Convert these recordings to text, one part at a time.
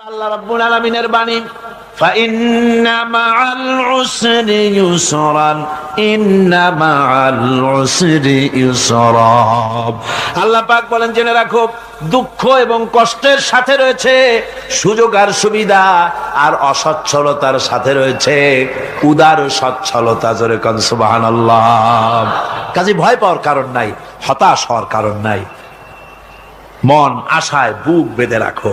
আল্লাহ রাব্বুল আলামিনের বাণী فإن مع العسر يسرا إن مع العسر يسرا আল্লাহ পাক বলেন জেনে রাখো দুঃখ এবং কষ্টের সাথে রয়েছে সুযোগ আর সুবিধা আর অসচ্ছলতার সাথে রয়েছে উদার সচ্ছলতা জোরে কন সুবহানাল্লাহ কাজে ভয় পাওয়ার কারণ নাই হতাশ হওয়ার কারণ নাই মন আশায় বুক বেঁধে রাখো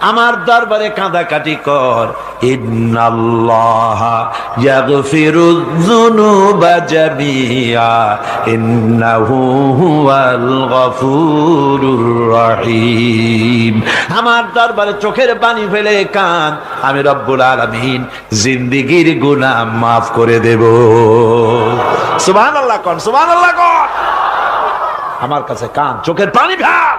আমার দরবারে কাঁদাকাটি কর। আমার দরবারে চোখের পানি ফেলে কান। আমি রব্বুল আলামিন জিন্দেগীর গুনাহ মাফ করে দেব। সুবহানাল্লাহ কোন সুবহানাল্লাহ কোন। আমার কাছে কান, চোখের পানি ফেল।